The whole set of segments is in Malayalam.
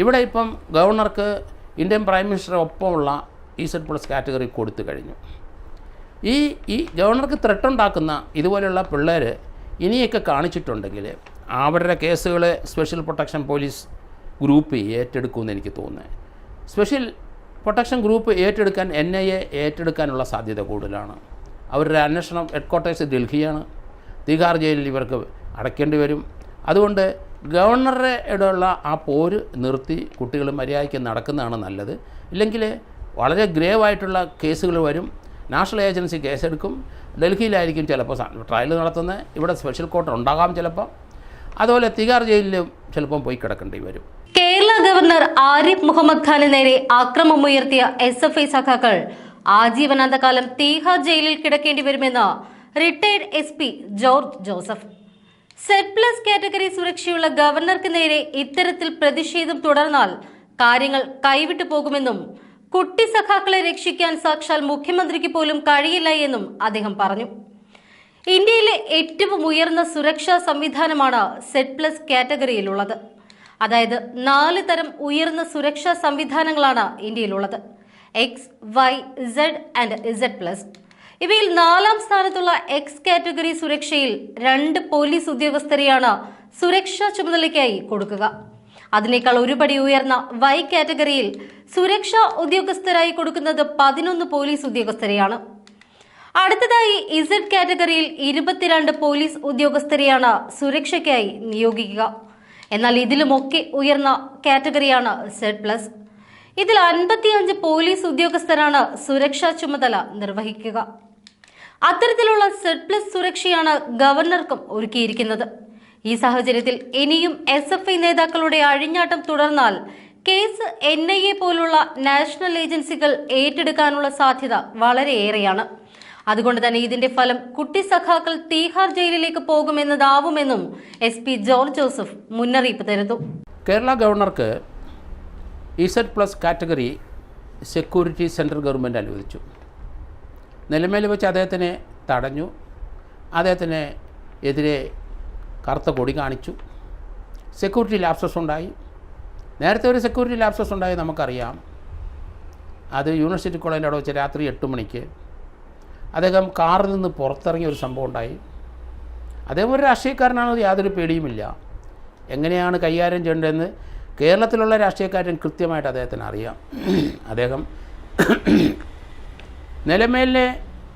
ഇവിടെ ഇപ്പം ഗവർണർക്ക് ഇന്ത്യൻ പ്രൈം മിനിസ്റ്റർ ഒപ്പമുള്ള ഇ സെഡ് പ്ലസ് കാറ്റഗറി കൊടുത്തു കഴിഞ്ഞു. ഈ ഈ ഗവർണർക്ക് ത്രെട്ടുണ്ടാക്കുന്ന ഇതുപോലെയുള്ള പിള്ളേർ ഇനിയൊക്കെ കാണിച്ചിട്ടുണ്ടെങ്കിൽ അവരുടെ കേസുകൾ സ്പെഷ്യൽ പ്രൊട്ടക്ഷൻ പോലീസ് ഗ്രൂപ്പ് ഏറ്റെടുക്കുമെന്ന് എനിക്ക് തോന്നുന്നത് സ്പെഷ്യൽ പ്രൊട്ടക്ഷൻ ഗ്രൂപ്പ് ഏറ്റെടുക്കാൻ എൻ ഐ എ ഏറ്റെടുക്കാനുള്ള സാധ്യത കൂടുതലാണ്. അവരുടെ അന്വേഷണം ഹെഡ് ക്വാർട്ടേഴ്സ് ഡൽഹിയാണ്. തിഹാർ ജയിലിൽ ഇവർക്ക് അടയ്ക്കേണ്ടി വരും. അതുകൊണ്ട് ഗവർണറുടെ ഉള്ള ആ പോര് നിർത്തി കുട്ടികൾ മര്യാദയ്ക്ക് നടക്കുന്നതാണ് നല്ലത്. ഇല്ലെങ്കിൽ വളരെ ഗ്രേവായിട്ടുള്ള കേസുകൾ വരും. National agency കേസെടുക്കും. ഡൽഹിയിലായിരിക്കും ചിലപ്പോൾ ട്രയൽ നടത്തുന്നത്. ഇവിടെ സ്പെഷ്യൽ കോർട്ട് ഉണ്ടാകാം ചിലപ്പോൾ. അതുപോലെ തിഹാർ ജയിലിലും ചിലപ്പം പോയി കിടക്കേണ്ടി വരും. കേരള ഗവർണർ ആരിഫ് മുഹമ്മദ് ഖാന് നേരെ ആക്രമമുയർത്തിയ എസ് എഫ് ഐ സഖാക്കൾ ആജീവനാന്തകാലം തീഹാർ ജയിലിൽ കിടക്കേണ്ടി വരുമെന്ന് retired S P George Joseph. Z plus category സുരക്ഷയുള്ള ഗവർണർക്ക് നേരെ ഇത്തരത്തിൽ പ്രതിഷേധം തുടർന്നാൽ കാര്യങ്ങൾ കൈവിട്ടു പോകുമെന്നും കുട്ടി സഖാക്കളെ രക്ഷിക്കാൻ സാക്ഷാൽ മുഖ്യമന്ത്രിക്ക് പോലും കഴിയില്ല എന്നും അദ്ദേഹം പറഞ്ഞു. ഇന്ത്യയിലെ ഏറ്റവും ഉയർന്ന സുരക്ഷാ സംവിധാനമാണ് സെറ്റ് പ്ലസ് കാറ്റഗറിയിലുള്ളത് അതായത് നാല് തരം ഉയർന്ന സുരക്ഷാ സംവിധാനങ്ങളാണ് ഇന്ത്യയിലുള്ളത്. X Y Z and Z plus ഇവയിൽ നാലാം സ്ഥാനത്തുള്ള എക്സ് കാറ്റഗറി സുരക്ഷയിൽ രണ്ട് പോലീസ് ഉദ്യോഗസ്ഥരെയാണ് സുരക്ഷാ ചുമതലയ്ക്കായി കൊടുക്കുക. അതിനേക്കാൾ ഒരുപടി ഉയർന്ന വൈ കാറ്റഗറിയിൽ സുരക്ഷാ ഉദ്യോഗസ്ഥരായി കൊടുക്കുന്നത് പതിനൊന്ന് പോലീസ് ഉദ്യോഗസ്ഥരെയാണ്. അടുത്തതായി ഇസഡ് കാറ്റഗറിയിൽ ഇരുപത്തിരണ്ട് പോലീസ് ഉദ്യോഗസ്ഥരെയാണ് സുരക്ഷയ്ക്കായി നിയോഗിക്കുക. എന്നാൽ ഇതിലുമൊക്കെ ഉയർന്ന കാറ്റഗറിയാണ് സെഡ് പ്ലസ് ഇതിൽ അൻപത്തിയഞ്ച് പോലീസ് ഉദ്യോഗസ്ഥരാണ് സുരക്ഷാ ചുമതല നിർവഹിക്കുക. അത്തരത്തിലുള്ള സർപ്ലസ് പ്ലസ് സുരക്ഷയാണ് ഗവർണർക്കും ഒരുക്കിയിരിക്കുന്നത്. ഈ സാഹചര്യത്തിൽ ഇനിയും എസ് എഫ് ഐ നേതാക്കളുടെ അഴിഞ്ഞാട്ടം തുടർന്നാൽ കേസ് എൻ ഐ എ പോലുള്ള നാഷണൽ ഏജൻസികൾ ഏറ്റെടുക്കാനുള്ള സാധ്യത വളരെയേറെയാണ്. അതുകൊണ്ട് തന്നെ ഇതിന്റെ ഫലം കുട്ടി സഖാക്കൾ തീഹാർ ജയിലിലേക്ക് പോകുമെന്നതാവുമെന്നും എസ് പി ജോർജ് ജോസഫ് മുന്നറിയിപ്പ് തരുന്നു. കേരള ഗവർണർക്ക് Z plus category security central government അനുവദിച്ചു. നിലമേൽ വെച്ച് അദ്ദേഹത്തിനെ തടഞ്ഞു. അദ്ദേഹത്തിന് എതിരെ കറുത്ത കൊടി കാണിച്ചു. സെക്യൂരിറ്റി ലാപ്സസ് ഉണ്ടായി. നേരത്തെ ഒരു സെക്യൂരിറ്റി ലാപ്സസ് ഉണ്ടായി നമുക്കറിയാം. അത് യൂണിവേഴ്സിറ്റി കോളേജിന്റെ അവിടെ വെച്ച് രാത്രി എട്ട് മണിക്ക് അദ്ദേഹം കാറിൽ നിന്ന് പുറത്തിറങ്ങിയ ഒരു സംഭവം ഉണ്ടായി. അദ്ദേഹം ഒരു രാഷ്ട്രീയക്കാരനാണെന്ന് യാതൊരു പേടിയുമില്ല. എങ്ങനെയാണ് കൈകാര്യം ചെയ്യേണ്ടതെന്ന് കേരളത്തിലുള്ള രാഷ്ട്രീയക്കാരൻ കൃത്യമായിട്ട് അദ്ദേഹത്തിന് അറിയാം അദ്ദേഹം നിലമേലിലെ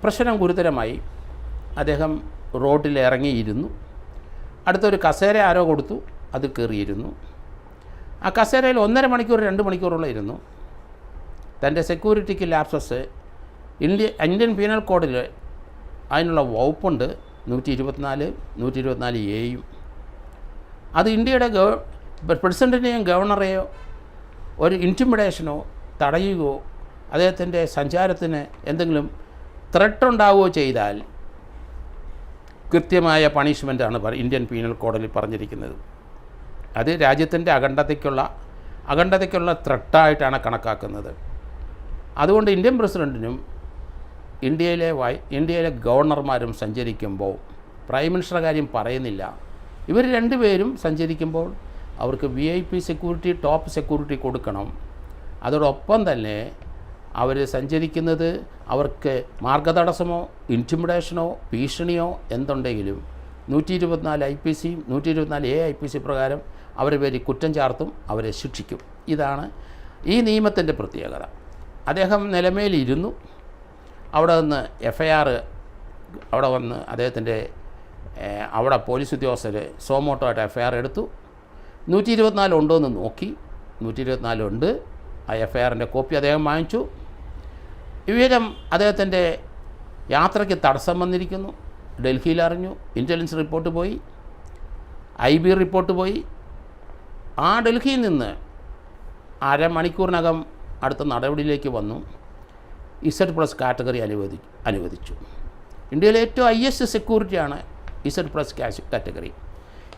പ്രശ്നം ഗുരുതരമായി. അദ്ദേഹം റോഡിൽ ഇറങ്ങിയിരുന്നു. അടുത്തൊരു കസേര ആരോ കൊടുത്തു അത് കയറിയിരുന്നു ആ കസേരയിൽ ഒന്നര മണിക്കൂർ രണ്ട് മണിക്കൂറോളം ഇരുന്നു. തന്റെ സെക്യൂരിറ്റിക്ക് ലാപ്സസ് ഇന്ത്യ ഇന്ത്യൻ പീനൽ കോഡിൽ അതിനുള്ള വകുപ്പുണ്ട്. നൂറ്റി ഇരുപത്തിനാല് നൂറ്റി ഇരുപത്തിനാല് എയും അത് ഇന്ത്യയുടെ ഗവ പ്രസിഡന്റിനെയും ഗവർണറെയോ ഒരു ഇന്റിമിഡേഷനോ തടയുകയോ അദ്ദേഹത്തിന്റെ സഞ്ചാരത്തിന് എന്തെങ്കിലും ത്രെട്ട് ഉണ്ടാവുകയോ ചെയ്താൽ കൃത്യമായ പണിഷ്മെന്റാണ് ഇന്ത്യൻ പീനൽ കോഡിൽ പറഞ്ഞിരിക്കുന്നത്. അത് രാജ്യത്തിന്റെ അഖണ്ഡതയ്ക്കുള്ള അഖണ്ഡതയ്ക്കുള്ള ത്രെട്ടായിട്ടാണ് കണക്കാക്കുന്നത്. അതുകൊണ്ട് ഇന്ത്യൻ പ്രസിഡന്റിനും ഇന്ത്യയിലെ വൈ ഇന്ത്യയിലെ ഗവർണർമാരും സഞ്ചരിക്കുമ്പോൾ പ്രൈം മിനിസ്റ്റർ കാര്യം പറയുന്നില്ല. ഇവർ രണ്ടുപേരും സഞ്ചരിക്കുമ്പോൾ അവർക്ക് V I P security top security കൊടുക്കണം. അതോടൊപ്പം തന്നെ അവർ സഞ്ചരിക്കുന്നത് അവർക്ക് മാർഗതടസ്സമോ ഇന്റിമിഡേഷനോ ഭീഷണിയോ എന്തുണ്ടെങ്കിലും നൂറ്റി ഇരുപത്തിനാല് ഐ പി സിയും നൂറ്റി ഇരുപത്തിനാല് എ ഐ പി സി പ്രകാരം അവരെ പേര് കുറ്റം ചാർത്തും അവരെ ശിക്ഷിക്കും. ഇതാണ് ഈ നിയമത്തിന്റെ പ്രത്യേകത. അദ്ദേഹം നിലമേലിരുന്നു. അവിടെ നിന്ന് എഫ് ഐ ആർ അവിടെ വന്ന് അദ്ദേഹത്തിന്റെ അവിടെ പോലീസ് ഉദ്യോഗസ്ഥർ സോമോട്ടോ ആയിട്ട് എഫ് ഐ ആർ എടുത്തു. നൂറ്റി ഇരുപത്തിനാല് ഉണ്ടോ എന്ന് നോക്കി. നൂറ്റി ഇരുപത്തിനാല് ഉണ്ട്. ആ എഫ് ഐ ആറിന്റെ കോപ്പി അദ്ദേഹം വാങ്ങിച്ചു. വിവരം അദ്ദേഹത്തിന്റെ യാത്രയ്ക്ക് തടസ്സം വന്നിരിക്കുന്നു. ഡൽഹിയിൽ അറിഞ്ഞു. ഇന്റലിജൻസ് റിപ്പോർട്ട് പോയി. ഐ ബി റിപ്പോർട്ട് പോയി. ആ ഡൽഹിയിൽ നിന്ന് അരമണിക്കൂറിനകം അടുത്ത നടപടിയിലേക്ക് വന്നു. ഇസഡ് പ്ലസ് കാറ്റഗറി അനുവദി അനുവദിച്ചു. ഇന്ത്യയിലെ ഏറ്റവും ഹയസ്റ്റ് സെക്യൂരിറ്റിയാണ് ഇസഡ് പ്ലസ് ക്യാഷ് കാറ്റഗറി.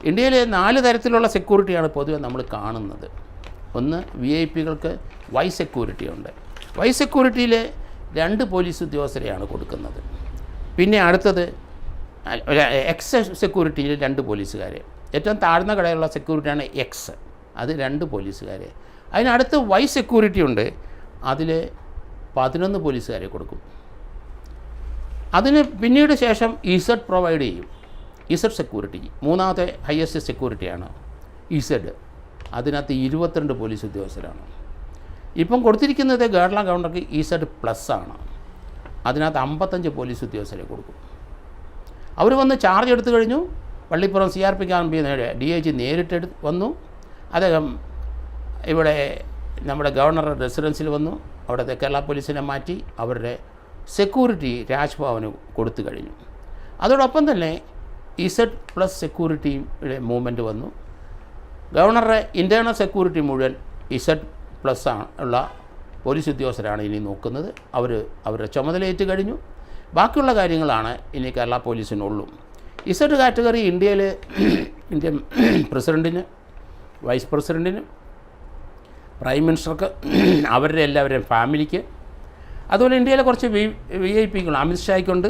ഇന്ത്യയിലെ നാല് തരത്തിലുള്ള സെക്യൂരിറ്റിയാണ് പൊതുവെ നമ്മൾ കാണുന്നത്. ഒന്ന് വി ഐ പികൾക്ക് വൈ സെക്യൂരിറ്റി ഉണ്ട്. വൈ സെക്യൂരിറ്റിയിൽ രണ്ട് പോലീസ് ഉദ്യോഗസ്ഥരെയാണ് കൊടുക്കുന്നത്. പിന്നെ അടുത്തത് എക്സ് സെക്യൂരിറ്റിയിൽ രണ്ട് പോലീസുകാരെ. ഏറ്റവും താഴ്ന്ന കടയിലുള്ള സെക്യൂരിറ്റിയാണ് എക്സ്. അത് രണ്ട് പോലീസുകാരെ. അതിനടുത്ത് വൈ സെക്യൂരിറ്റി ഉണ്ട്. അതിൽ പതിനൊന്ന് പോലീസുകാരെ കൊടുക്കും. അതിന് പിന്നീട് ശേഷം ഇസഡ് പ്രൊവൈഡ് ചെയ്യും. ഇസഡ് സെക്യൂരിറ്റി മൂന്നാമത്തെ ഹയസ്റ്റ് സെക്യൂരിറ്റിയാണ് ഇസഡ്. അതിനകത്ത് ഇരുപത്തിരണ്ട് പോലീസ് ഉദ്യോഗസ്ഥരാണ്. ഇപ്പം കൊടുത്തിരിക്കുന്നത് കേരള ഗവർണർക്ക് ഇസഡ് പ്ലസ് ആണ്. അതിനകത്ത് അമ്പത്തഞ്ച് പോലീസ് ഉദ്യോഗസ്ഥരെ കൊടുക്കും. അവർ വന്ന് ചാർജ് എടുത്തു കഴിഞ്ഞു. Pallippuram C R P camp D I G നേരിട്ട് വന്നു. അദ്ദേഹം ഇവിടെ നമ്മുടെ ഗവർണറുടെ റെസിഡൻസിൽ വന്നു. അവിടുത്തെ കേരള പോലീസിനെ മാറ്റി അവരുടെ സെക്യൂരിറ്റി രാജ്ഭവന് കൊടുത്തു കഴിഞ്ഞു. അതോടൊപ്പം തന്നെ ഇസഡ് പ്ലസ് സെക്യൂരിറ്റിയുടെ മൂവ്മെന്റ് വന്നു. ഗവർണറുടെ ഇന്റേർണൽ സെക്യൂരിറ്റി മുഴുവൻ ഇസഡ് പ്ലസ് ഉള്ള പോലീസ് ഉദ്യോഗസ്ഥരാണ് ഇനി നോക്കുന്നത്. അവർ അവരുടെ ചുമതലയേറ്റ് കഴിഞ്ഞു. ബാക്കിയുള്ള കാര്യങ്ങളാണ് ഇനി കേരള പോലീസിനുള്ളൂ. ഇസഡ് കാറ്റഗറി ഇന്ത്യയിൽ ഇന്ത്യൻ പ്രസിഡന്റിന് വൈസ് പ്രസിഡന്റിന് പ്രൈം മിനിസ്റ്റർക്ക് അവരുടെ എല്ലാവരുടെയും ഫാമിലിക്ക്. അതുപോലെ ഇന്ത്യയിലെ കുറച്ച് വി വി ഐ പികൾ അമിത്ഷായ്ക്കുണ്ട്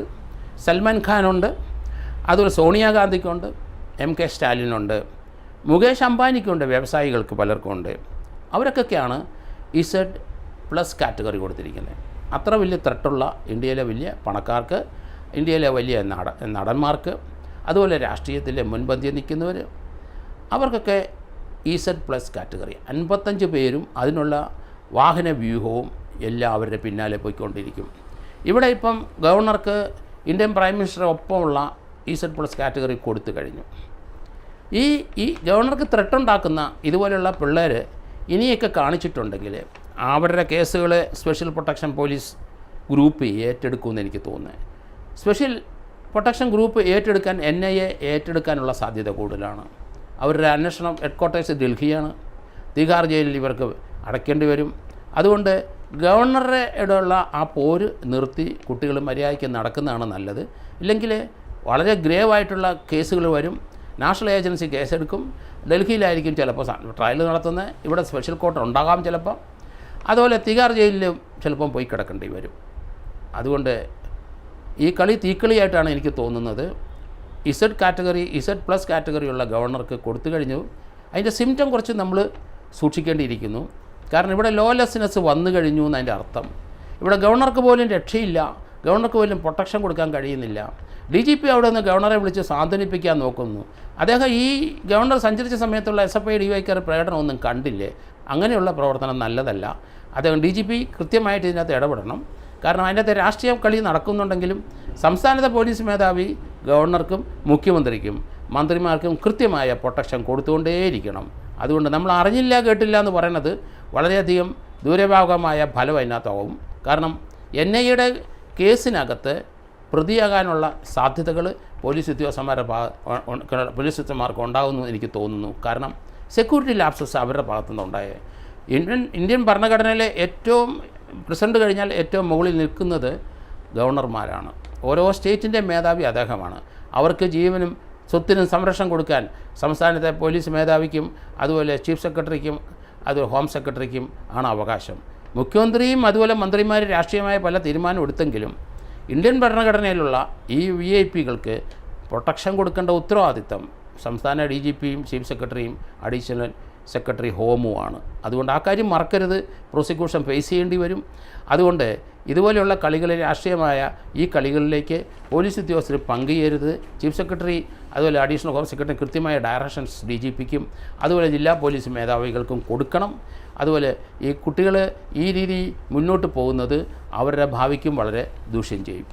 സൽമാൻ ഖാനുണ്ട് അതുപോലെ സോണിയാഗാന്ധിക്കുണ്ട് എം കെ സ്റ്റാലിനുണ്ട് മുകേഷ് അംബാനിക്കുണ്ട് വ്യവസായികൾക്ക് പലർക്കും അവരൊക്കെയാണ് ഇസഡ് പ്ലസ് കാറ്റഗറി കൊടുത്തിരിക്കുന്നത്. അത്ര വലിയ ത്രട്ടുള്ള ഇന്ത്യയിലെ വലിയ പണക്കാർക്ക് ഇന്ത്യയിലെ വലിയ നട നടന്മാർക്ക് അതുപോലെ രാഷ്ട്രീയത്തിലെ മുൻപന്തിയിൽ നിൽക്കുന്നവർ അവർക്കൊക്കെ ഇസഡ് പ്ലസ് കാറ്റഗറി. അൻപത്തഞ്ച് പേരും അതിനുള്ള വാഹന വ്യൂഹവും എല്ലാം അവരുടെ പിന്നാലെ പോയിക്കൊണ്ടിരിക്കും. ഇവിടെ ഇപ്പം ഗവർണർക്ക് ഇന്ത്യൻ പ്രൈം മിനിസ്റ്റർ ഒപ്പമുള്ള ഇസഡ് പ്ലസ് കാറ്റഗറി കൊടുത്തു കഴിഞ്ഞു. ഈ ഈ ഗവർണർക്ക് ത്രെട്ടുണ്ടാക്കുന്ന ഇതുപോലെയുള്ള പിള്ളേർ ഇനിയൊക്കെ കാണിച്ചിട്ടുണ്ടെങ്കിൽ അവരുടെ കേസുകൾ സ്പെഷ്യൽ പ്രൊട്ടക്ഷൻ പോലീസ് ഗ്രൂപ്പ് ഏറ്റെടുക്കുമെന്ന് എനിക്ക് തോന്നുന്നത് സ്പെഷ്യൽ പ്രൊട്ടക്ഷൻ ഗ്രൂപ്പ് ഏറ്റെടുക്കാൻ എൻ ഐ എ ഏറ്റെടുക്കാനുള്ള സാധ്യത കൂടുതലാണ്. അവരുടെ അന്വേഷണം ഹെഡ്ക്വാർട്ടേഴ്സ് ഡൽഹിയാണ്. തീഹാർ ജയിലിൽ ഇവർക്ക് അടയ്ക്കേണ്ടി വരും. അതുകൊണ്ട് ഗവർണറുടെ ഇടയുള്ള ആ പോര് നിർത്തി കുട്ടികൾ മര്യാദയ്ക്ക് നടക്കുന്നതാണ് നല്ലത്. ഇല്ലെങ്കിൽ വളരെ ഗ്രേവായിട്ടുള്ള കേസുകൾ വരും. National agency കേസെടുക്കും. ഡൽഹിയിലായിരിക്കും ചിലപ്പോൾ ട്രയൽ നടത്തുന്നത്. ഇവിടെ സ്പെഷ്യൽ കോർട്ട് ഉണ്ടാകാം ചിലപ്പോൾ അതുപോലെ തിഹാർ ജയിലിലും ചിലപ്പം പോയി കിടക്കേണ്ടി വരും. അതുകൊണ്ട് ഈ കളി തീക്കളിയായിട്ടാണ് എനിക്ക് തോന്നുന്നത്. ഇസഡ് കാറ്റഗറി ഇസഡ് പ്ലസ് കാറ്റഗറിയുള്ള ഗവർണർക്ക് കൊടുത്തു കഴിഞ്ഞു. അതിന്റെ സിംറ്റം കുറച്ച് നമ്മൾ സൂക്ഷിക്കേണ്ടിയിരിക്കുന്നു. കാരണം ഇവിടെ ലോലെസ്നെസ് വന്നു കഴിഞ്ഞു എന്നതിന്റെ അർത്ഥം. ഇവിടെ ഗവർണർക്ക് പോലും രക്ഷയില്ല. ഗവർണർക്ക് പോലും പ്രൊട്ടക്ഷൻ കൊടുക്കാൻ കഴിയുന്നില്ല. ഡി ജി പി അവിടെ നിന്ന് ഗവർണറെ വിളിച്ച് സാന്ത്വനിപ്പിക്കാൻ നോക്കുന്നു. അദ്ദേഹം ഈ ഗവർണർ സഞ്ചരിച്ച സമയത്തുള്ള എസ് എഫ് ഐ ഡി വൈക്കാർ പ്രകടനമൊന്നും കണ്ടില്ലേ? അങ്ങനെയുള്ള പ്രവർത്തനം നല്ലതല്ല. അദ്ദേഹം ഡി ജി പി കൃത്യമായിട്ട് ഇതിനകത്ത് ഇടപെടണം. കാരണം അതിനകത്ത് രാഷ്ട്രീയ കളി നടക്കുന്നുണ്ടെങ്കിലും സംസ്ഥാനത്തെ പോലീസ് മേധാവി ഗവർണർക്കും മുഖ്യമന്ത്രിക്കും മന്ത്രിമാർക്കും കൃത്യമായ പ്രൊട്ടക്ഷൻ കൊടുത്തുകൊണ്ടേയിരിക്കണം. അതുകൊണ്ട് നമ്മൾ അറിഞ്ഞില്ല കേട്ടില്ല എന്ന് പറയുന്നത് വളരെയധികം ദൂരഭാഗമായ ഫലം അതിനകത്താവും. കാരണം എൻ ഐ യുടെ കേസിനകത്ത് പ്രതിയാകാനുള്ള സാധ്യതകൾ പോലീസ് ഉദ്യോഗസ്ഥന്മാരുടെ ഭാഗ പോലീസ് ഉദ്യോഗസ്ഥന്മാർക്ക് ഉണ്ടാകുന്നു എനിക്ക് തോന്നുന്നു. കാരണം സെക്യൂരിറ്റി ലാപ്സസ് അവരുടെ ഭാഗത്തുനിന്ന് ഉണ്ടായേ ഇന്ത്യൻ ഇന്ത്യൻ ഭരണഘടനയിലെ ഏറ്റവും പ്രസിഡന്റ് കഴിഞ്ഞാൽ ഏറ്റവും മുകളിൽ നിൽക്കുന്നത് ഗവർണർമാരാണ്. ഓരോ സ്റ്റേറ്റിന്റെ മേധാവി അദ്ദേഹമാണ്. അവർക്ക് ജീവനും സ്വത്തിനും സംരക്ഷണം കൊടുക്കാൻ സംസ്ഥാനത്തെ പോലീസ് മേധാവിക്കും അതുപോലെ ചീഫ് സെക്രട്ടറിക്കും അതുപോലെ ഹോം സെക്രട്ടറിക്കും ആണ് അവകാശം. മുഖ്യമന്ത്രിയും അതുപോലെ മന്ത്രിമാരും രാഷ്ട്രീയമായ പല തീരുമാനം എടുത്തെങ്കിലും ഇന്ത്യൻ ഭരണഘടനയിലുള്ള ഈ വി ഐ പികൾക്ക് പ്രൊട്ടക്ഷൻ കൊടുക്കേണ്ട ഉത്തരവാദിത്തം സംസ്ഥാന ഡി ജി പിയും ചീഫ് സെക്രട്ടറിയും അഡീഷണൽ സെക്രട്ടറി ഹോമുമാണ് അതുകൊണ്ട് ആ കാര്യം മറക്കരുത്. പ്രോസിക്യൂഷൻ ഫേസ് ചെയ്യേണ്ടി വരും. അതുകൊണ്ട് ഇതുപോലെയുള്ള കളികളിൽ രാഷ്ട്രീയമായ ഈ കളികളിലേക്ക് പോലീസ് ഉദ്യോഗസ്ഥർ പങ്കുചേരരുത് ചീഫ് സെക്രട്ടറി അതുപോലെ അഡീഷണൽ ഹോം സെക്രട്ടറി കൃത്യമായ ഡയറക്ഷൻസ് ഡി ജി പിക്കും അതുപോലെ ജില്ലാ പോലീസ് മേധാവികൾക്കും കൊടുക്കണം. അതുപോലെ ഈ കുട്ടികൾ ഈ രീതി മുന്നോട്ട് പോകുന്നത് അവരുടെ ഭാവിക്കും വളരെ ദൂഷ്യം ചെയ്യും.